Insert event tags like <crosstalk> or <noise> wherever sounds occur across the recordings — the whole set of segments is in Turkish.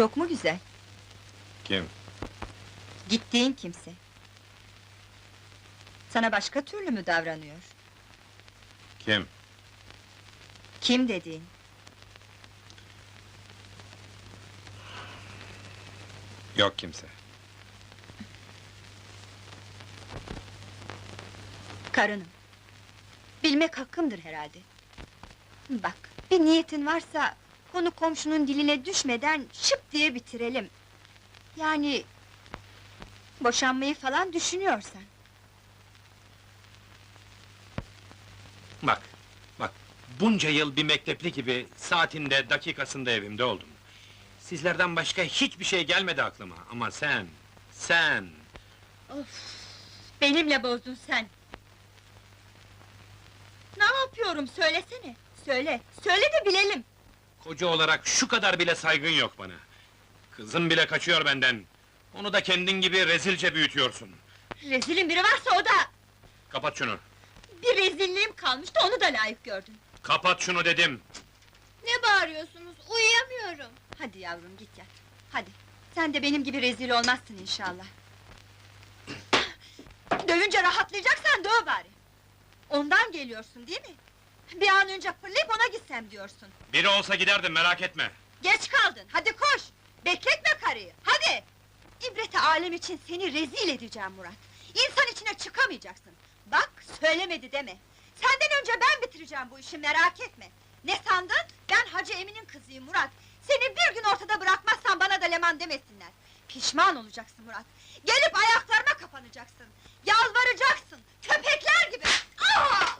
Çok mu güzel? Kim? Gittiğin kimse. Sana başka türlü mü davranıyor? Kim? Kim dediğin? Yok kimse. Karınım. Bilmek hakkımdır herhalde. Bak, bir niyetin varsa... ...konu komşunun diline düşmeden şıp diye bitirelim. Yani... ...boşanmayı falan düşünüyorsan. Bak, bak. Bunca yıl bir mektepli gibi saatinde, dakikasında evimde oldum. Sizlerden başka hiçbir şey gelmedi aklıma ama sen, sen... Benimle bozdun sen! Ne yapıyorum söylesene! Söyle, söyle de bilelim! Koca olarak şu kadar bile saygın yok bana. Kızım bile kaçıyor benden. Onu da kendin gibi rezilce büyütüyorsun. Rezilin biri varsa o da... Kapat şunu. ...bir rezilliğim kalmıştı, onu da layık gördün. Kapat şunu dedim. Ne bağırıyorsunuz? Uyuyamıyorum. Hadi yavrum git yat. Hadi. Sen de benim gibi rezil olmazsın inşallah. Dövünce rahatlayacaksan döv bari. Ondan geliyorsun değil mi? Bir an önce fırlayıp ona gitsem diyorsun. Biri olsa giderdim merak etme. Geç kaldın, hadi koş! Bekletme karıyı, hadi! İbreti alem için seni rezil edeceğim Murat. İnsan içine çıkamayacaksın. Bak, söylemedi deme. Senden önce ben bitireceğim bu işi, merak etme. Ne sandın? Ben Hacı Emin'in kızıyım Murat. Seni bir gün ortada bırakmazsam bana da leman demesinler. Pişman olacaksın Murat. Gelip ayaklarıma kapanacaksın. Yalvaracaksın, köpekler gibi! Ah!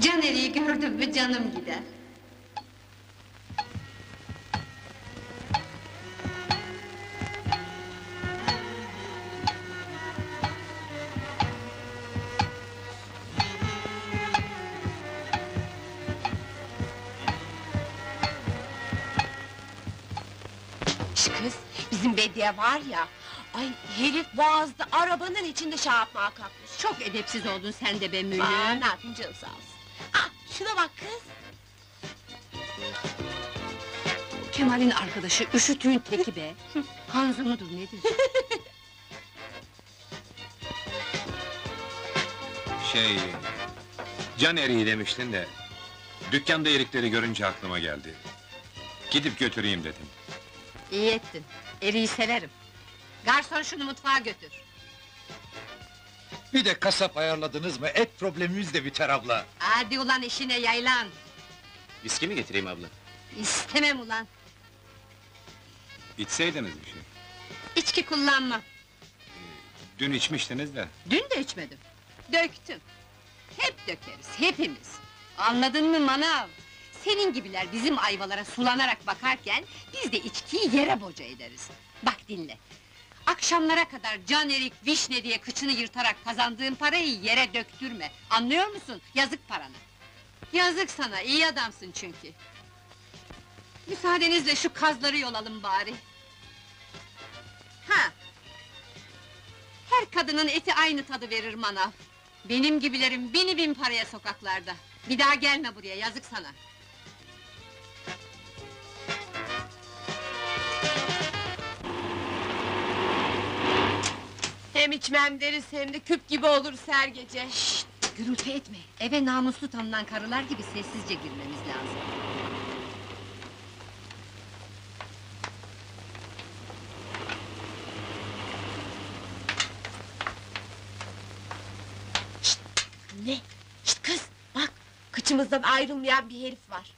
Caner'i gördüm mü canım gider. Şş kız, bizim Bediye var ya... ...ay herif boğazda, arabanın içinde şey yapmaya kalkmış. Çok edepsiz oldun sen de be Münir. Aa, ne yapayım canım sağ olsun. Şuna bak kız! Kemal'in arkadaşı, üşütüğün teki be. <laughs> Hanzo mudur nedir? <laughs> Şey... Can eriği demiştin de... Dükkanda erikleri görünce aklıma geldi. Gidip götüreyim dedim. İyi ettin, eriği severim. Garson şunu mutfağa götür. Bir de kasap ayarladınız mı et problemimiz de biter abla. Hadi ulan işine yaylan! Viski mi getireyim abla? İstemem ulan! İçseydiniz bir şey. İçki kullanma! Dün içmiştiniz de. Dün de içmedim. Döktüm. Hep dökeriz, hepimiz. Anladın mı manav? Senin gibiler bizim ayvalara sulanarak bakarken... ...biz de içkiyi yere boca ederiz. Bak dinle. Akşamlara kadar can erik, vişne diye kıçını yırtarak kazandığın parayı yere döktürme. Anlıyor musun? Yazık parana. Yazık sana, iyi adamsın çünkü. Müsaadenizle şu kazları yolalım bari. Ha, her kadının eti aynı tadı verir manav. Benim gibilerim bini bin paraya sokaklarda. Bir daha gelme buraya, yazık sana. Hem içmem deriz hem de küp gibi oluruz her gece. Şşt, gürültü etme. Eve namuslu tanınan karılar gibi sessizce girmemiz lazım. Ne? Şşt kız, bak! Kıçımızdan ayrılmayan bir herif var.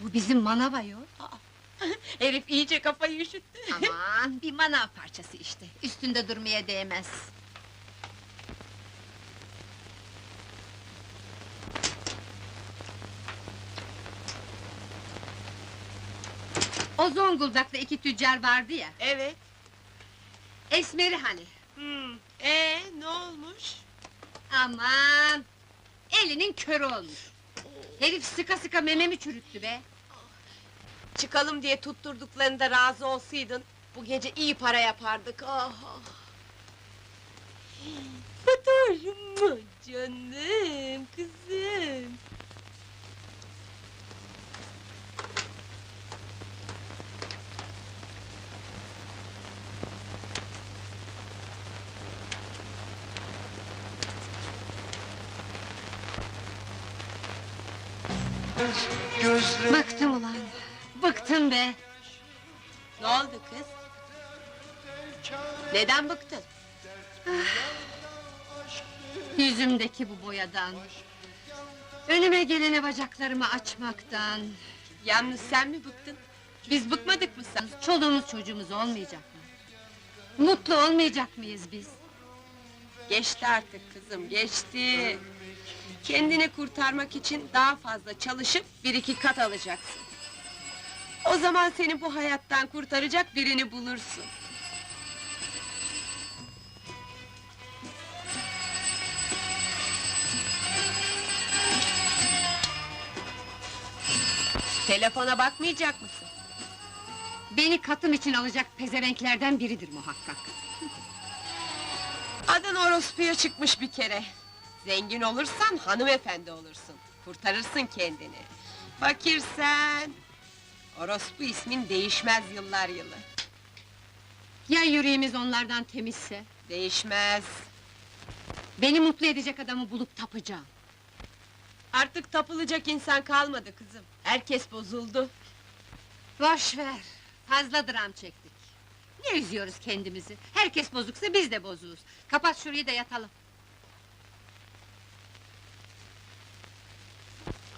Bu bizim manav ayol. <laughs> Herif iyice kafayı üşüttü. Aman, <laughs> bir manav parçası işte. Üstünde durmaya değmez. O Zonguldak'ta iki tüccar vardı ya, evet. Esmer'i hani. Hmm. Ee, ne olmuş? Aman! Elinin körü olmuş. Herif sıka sıka mememi çürüttü be. Çıkalım diye tutturduklarında razı olsaydın, bu gece iyi para yapardık. Ah, ah. Fatoş'um, canım, kızım. Bıktım ulan, bıktım be. Ne oldu kız? Neden bıktın? Yüzümdeki bu boyadan. Önüme gelene bacaklarımı açmaktan. Yalnız sen mi bıktın? Biz bıkmadık mı sen? Çoluğumuz çocuğumuz olmayacak mı? Mutlu olmayacak mıyız biz? Geçti artık kızım, geçti. Kendini kurtarmak için daha fazla çalışıp bir iki kat alacaksın. O zaman seni bu hayattan kurtaracak birini bulursun. Telefona bakmayacak mısın? Beni katım için alacak pezevenklerden biridir muhakkak. Adın orospuya çıkmış bir kere. Zengin olursan hanımefendi olursun. Kurtarırsın kendini. Fakirsen... Orospu ismin değişmez yıllar yılı. Ya yüreğimiz onlardan temizse? Değişmez. Beni mutlu edecek adamı bulup tapacağım. Artık tapılacak insan kalmadı kızım. Herkes bozuldu. Boş ver, fazla dram çektik. Ne üzüyoruz kendimizi? Herkes bozuksa biz de bozuğuz. Kapat şurayı da yatalım.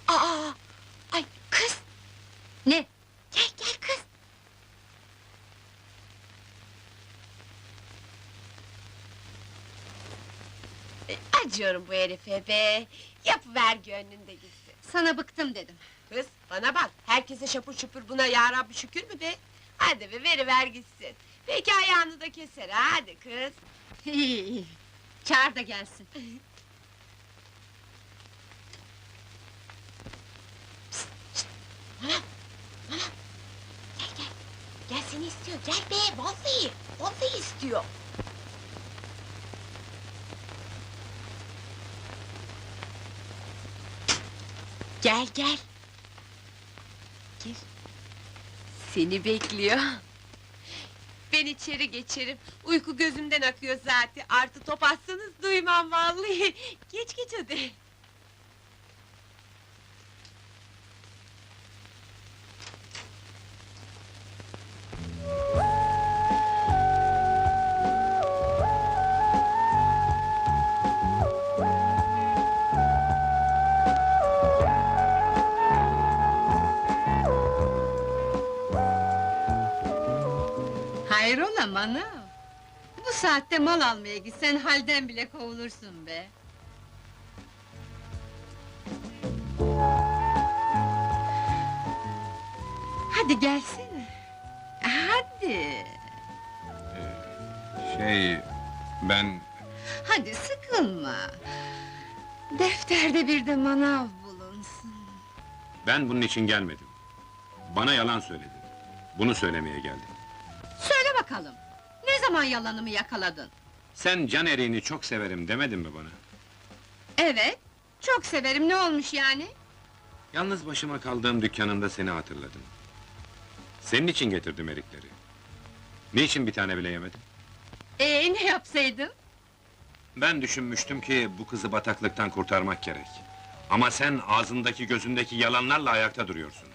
Aa! Ay kız! Ne? Gel gel kız! E, Acıyorum bu herife be! Yapıver gönlünde gitsin. Sana bıktım dedim. Kız bana bak, herkese şapur şupur buna ya Rabbi şükür mü be? Hadi be veriver gitsin. Belki ayağını da keser ha, hadi kız. İyi <laughs> iyi. Çağır da gelsin. Gel gel, gel seni istiyor, gel be vallahi, vallahi istiyor. Gel gel. Gel. Seni bekliyor. Ben içeri geçerim. Uyku gözümden akıyor zaten. Artı top atsanız duymam vallahi. Geç geç hadi. Hayrola manav? Bu saatte mal almaya gitsen halden bile kovulursun be. Hadi gelsene. Hadi. Şey... Ben... Hadi sıkılma. Defterde bir de manav bulunsun. Ben bunun için gelmedim. Bana yalan söyledin. Bunu söylemeye geldim. Bakalım. Ne zaman yalanımı yakaladın? Sen can eriğini çok severim demedin mi bana? Evet. Çok severim. Ne olmuş yani? Yalnız başıma kaldığım dükkanında seni hatırladım. Senin için getirdim erikleri. Niçin bir tane bile yemedin? Ee ne yapsaydım? Ben düşünmüştüm ki bu kızı bataklıktan kurtarmak gerek. Ama sen ağzındaki gözündeki yalanlarla ayakta duruyorsun.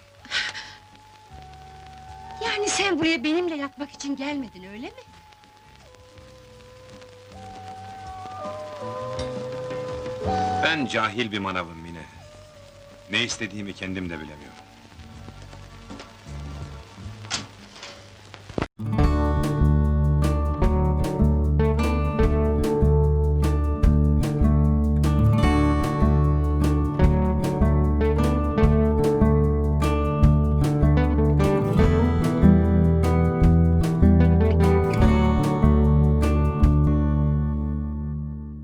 Yani sen buraya benimle yatmak için gelmedin öyle mi? Ben cahil bir manavım Mine. Ne istediğimi kendim de bilemiyorum.